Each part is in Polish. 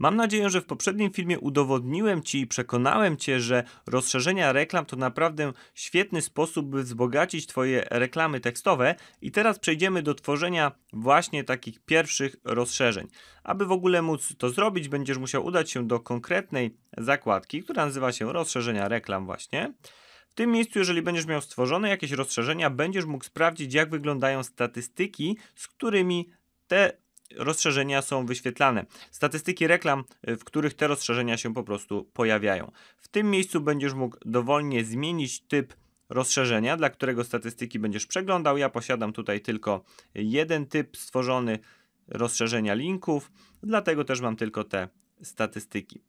Mam nadzieję, że w poprzednim filmie udowodniłem Ci i przekonałem Cię, że rozszerzenia reklam to naprawdę świetny sposób, by wzbogacić Twoje reklamy tekstowe i teraz przejdziemy do tworzenia właśnie takich pierwszych rozszerzeń. Aby w ogóle móc to zrobić, będziesz musiał udać się do konkretnej zakładki, która nazywa się rozszerzenia reklam właśnie. W tym miejscu, jeżeli będziesz miał stworzone jakieś rozszerzenia, będziesz mógł sprawdzić, jak wyglądają statystyki, z którymi te rozszerzenia są wyświetlane. Statystyki reklam, y, w których te rozszerzenia się po prostu pojawiają. W tym miejscu będziesz mógł dowolnie zmienić typ rozszerzenia, dla którego statystyki będziesz przeglądał. Ja posiadam tutaj tylko jeden typ stworzony rozszerzenia linków, dlatego też mam tylko te statystyki.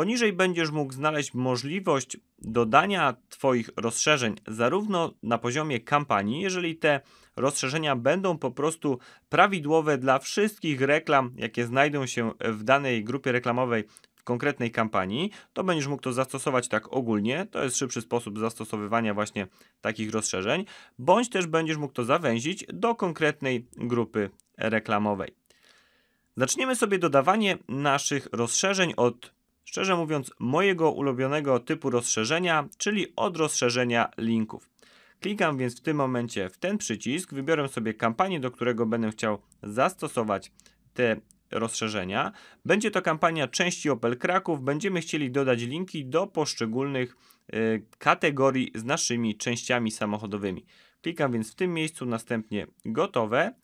Poniżej będziesz mógł znaleźć możliwość dodania Twoich rozszerzeń zarówno na poziomie kampanii, jeżeli te rozszerzenia będą po prostu prawidłowe dla wszystkich reklam, jakie znajdą się w danej grupie reklamowej w konkretnej kampanii, to będziesz mógł to zastosować tak ogólnie. To jest szybszy sposób zastosowywania właśnie takich rozszerzeń, bądź też będziesz mógł to zawęzić do konkretnej grupy reklamowej. Zaczniemy sobie dodawanie naszych rozszerzeń od szczerze mówiąc, mojego ulubionego typu rozszerzenia, czyli od rozszerzenia linków. Klikam więc w tym momencie w ten przycisk, wybiorę sobie kampanię, do którego będę chciał zastosować te rozszerzenia. Będzie to kampania części Opel Kraków. Będziemy chcieli dodać linki do poszczególnych y, kategorii z naszymi częściami samochodowymi. Klikam więc w tym miejscu, następnie gotowe.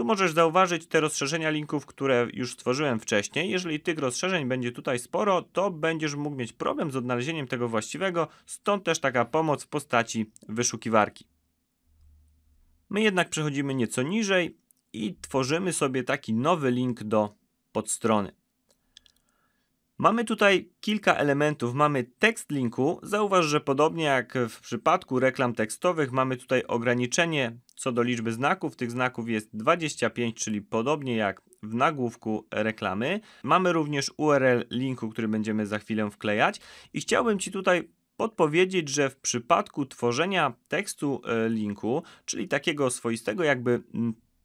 Tu możesz zauważyć te rozszerzenia linków, które już stworzyłem wcześniej. Jeżeli tych rozszerzeń będzie tutaj sporo, to będziesz mógł mieć problem z odnalezieniem tego właściwego, stąd też taka pomoc w postaci wyszukiwarki. My jednak przechodzimy nieco niżej i tworzymy sobie taki nowy link do podstrony. Mamy tutaj kilka elementów. Mamy tekst linku. Zauważ, że podobnie jak w przypadku reklam tekstowych, mamy tutaj ograniczenie co do liczby znaków. Tych znaków jest 25, czyli podobnie jak w nagłówku reklamy. Mamy również URL linku, który będziemy za chwilę wklejać. I chciałbym Ci tutaj podpowiedzieć, że w przypadku tworzenia tekstu e, linku, czyli takiego swoistego jakby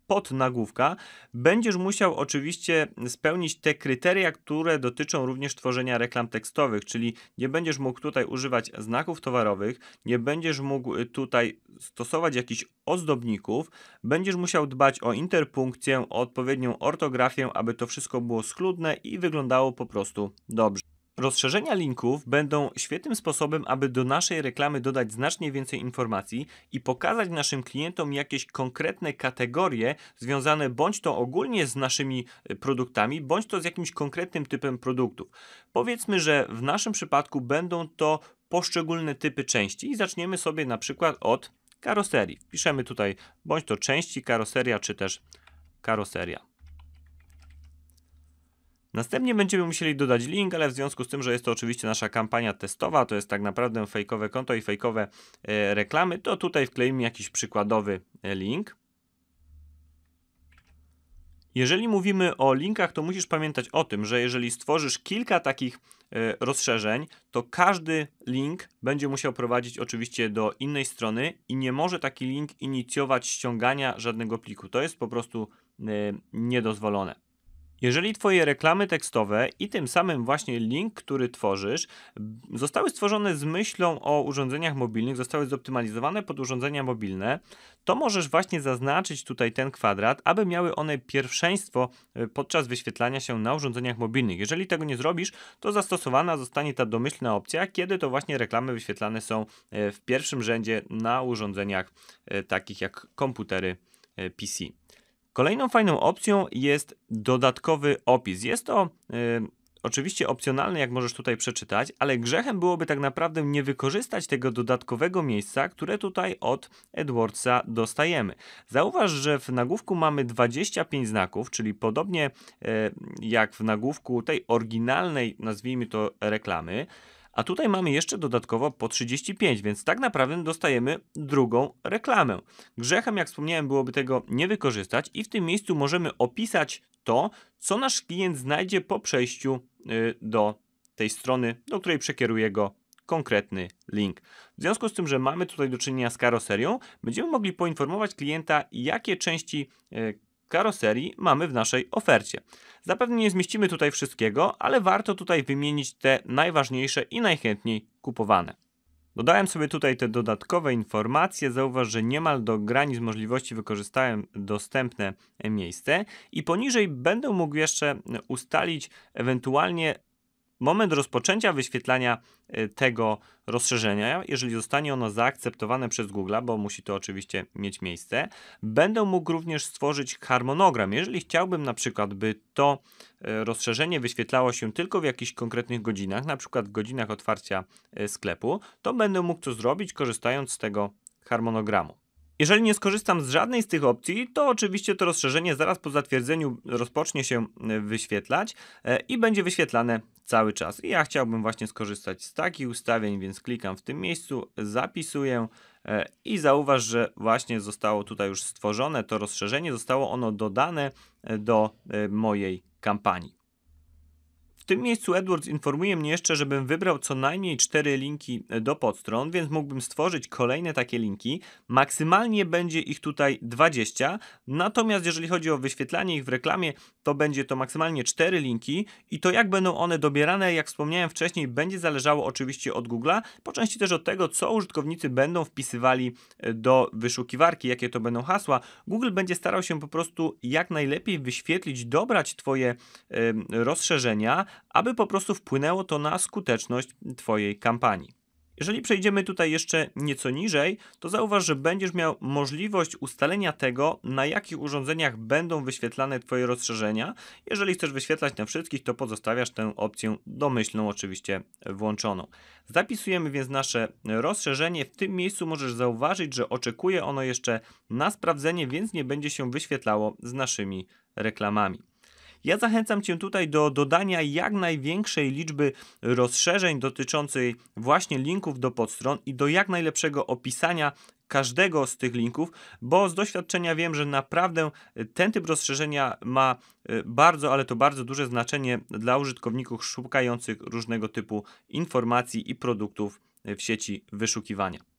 podnagłówka, będziesz musiał oczywiście spełnić te kryteria, które dotyczą również tworzenia reklam tekstowych, czyli nie będziesz mógł tutaj używać znaków towarowych, nie będziesz mógł y, tutaj stosować jakichś ozdobników, będziesz musiał dbać o interpunkcję, o odpowiednią ortografię, aby to wszystko było schludne i wyglądało po prostu dobrze. Rozszerzenia linków będą świetnym sposobem, aby do naszej reklamy dodać znacznie więcej informacji i pokazać naszym klientom jakieś konkretne kategorie związane bądź to ogólnie z naszymi e, produktami, bądź to z jakimś konkretnym typem produktów. Powiedzmy, że w naszym przypadku będą to poszczególne typy części i zaczniemy sobie na przykład od karoserii. Piszemy tutaj bądź to części karoseria, czy też karoseria. Następnie będziemy musieli dodać link, ale w związku z tym, że jest to oczywiście nasza kampania testowa, to jest tak naprawdę fejkowe konto i fejkowe e, reklamy, to tutaj wkleimy jakiś przykładowy e, link. Jeżeli mówimy o linkach, to musisz pamiętać o tym, że jeżeli stworzysz kilka takich e, rozszerzeń, to każdy link będzie musiał prowadzić oczywiście do innej strony i nie może taki link inicjować ściągania żadnego pliku. To jest po prostu niedozwolone. Jeżeli Twoje reklamy tekstowe i tym samym właśnie link, który tworzysz, zostały stworzone z myślą o urządzeniach mobilnych, zostały zoptymalizowane pod urządzenia mobilne, to możesz właśnie zaznaczyć tutaj ten kwadrat, aby miały one pierwszeństwo e, podczas wyświetlania się na urządzeniach mobilnych. Jeżeli tego nie zrobisz, to zastosowana zostanie ta domyślna opcja, kiedy to właśnie reklamy wyświetlane są e, w pierwszym rzędzie na urządzeniach e, takich jak komputery PC. Kolejną fajną opcją jest dodatkowy opis. Jest to yy, oczywiście opcjonalne, jak możesz tutaj przeczytać, ale grzechem byłoby tak naprawdę nie wykorzystać tego dodatkowego miejsca, które tutaj od AdWordsa dostajemy. Zauważ, że w nagłówku mamy 25 znaków, czyli podobnie yy, jak w nagłówku tej oryginalnej, nazwijmy to reklamy. A tutaj mamy jeszcze dodatkowo po 35, więc tak naprawdę dostajemy drugą reklamę. Grzechem, jak wspomniałem, byłoby tego nie wykorzystać i w tym miejscu możemy opisać to, co nasz klient znajdzie po przejściu y, do tej strony, do której przekieruje go konkretny link. W związku z tym, że mamy tutaj do czynienia z karoserią, będziemy mogli poinformować klienta, jakie części y, karoserii mamy w naszej ofercie. Zapewne nie zmieścimy tutaj wszystkiego, ale warto tutaj wymienić te najważniejsze i najchętniej kupowane. Dodałem sobie tutaj te dodatkowe informacje. Zauważ, że niemal do granic możliwości wykorzystałem dostępne miejsce i poniżej będę mógł jeszcze ustalić ewentualnie moment rozpoczęcia wyświetlania y, tego rozszerzenia, jeżeli zostanie ono zaakceptowane przez Google, bo musi to oczywiście mieć miejsce, będę mógł również stworzyć harmonogram. Jeżeli chciałbym na przykład, by to y, rozszerzenie wyświetlało się tylko w jakichś konkretnych godzinach, na przykład w godzinach otwarcia y, sklepu, to będę mógł to zrobić korzystając z tego harmonogramu. Jeżeli nie skorzystam z żadnej z tych opcji, to oczywiście to rozszerzenie zaraz po zatwierdzeniu rozpocznie się e, wyświetlać e, i będzie wyświetlane cały czas. I ja chciałbym właśnie skorzystać z takich ustawień, więc klikam w tym miejscu, zapisuję e, i zauważ, że właśnie zostało tutaj już stworzone to rozszerzenie, zostało ono dodane do mojej kampanii. W tym miejscu AdWords informuje mnie jeszcze, żebym wybrał co najmniej 4 linki do podstron, więc mógłbym stworzyć kolejne takie linki. Maksymalnie będzie ich tutaj 20, natomiast jeżeli chodzi o wyświetlanie ich w reklamie, to będzie to maksymalnie 4 linki i to jak będą one dobierane, jak wspomniałem wcześniej, będzie zależało oczywiście od Google'a, po części też od tego, co użytkownicy będą wpisywali do wyszukiwarki, jakie to będą hasła. Google będzie starał się po prostu jak najlepiej wyświetlić, dobrać Twoje y, rozszerzenia, aby po prostu wpłynęło to na skuteczność Twojej kampanii. Jeżeli przejdziemy tutaj jeszcze nieco niżej, to zauważ, że będziesz miał możliwość ustalenia tego, na jakich urządzeniach będą wyświetlane Twoje rozszerzenia. Jeżeli chcesz wyświetlać na wszystkich, to pozostawiasz tę opcję domyślną oczywiście włączoną. Zapisujemy więc nasze rozszerzenie. W tym miejscu możesz zauważyć, że oczekuje ono jeszcze na sprawdzenie, więc nie będzie się wyświetlało z naszymi reklamami. Ja zachęcam Cię tutaj do dodania jak największej liczby rozszerzeń dotyczącej właśnie linków do podstron i do jak najlepszego opisania każdego z tych linków, bo z doświadczenia wiem, że naprawdę ten typ rozszerzenia ma e, bardzo, ale to bardzo duże znaczenie dla użytkowników szukających różnego typu informacji i produktów w sieci wyszukiwania.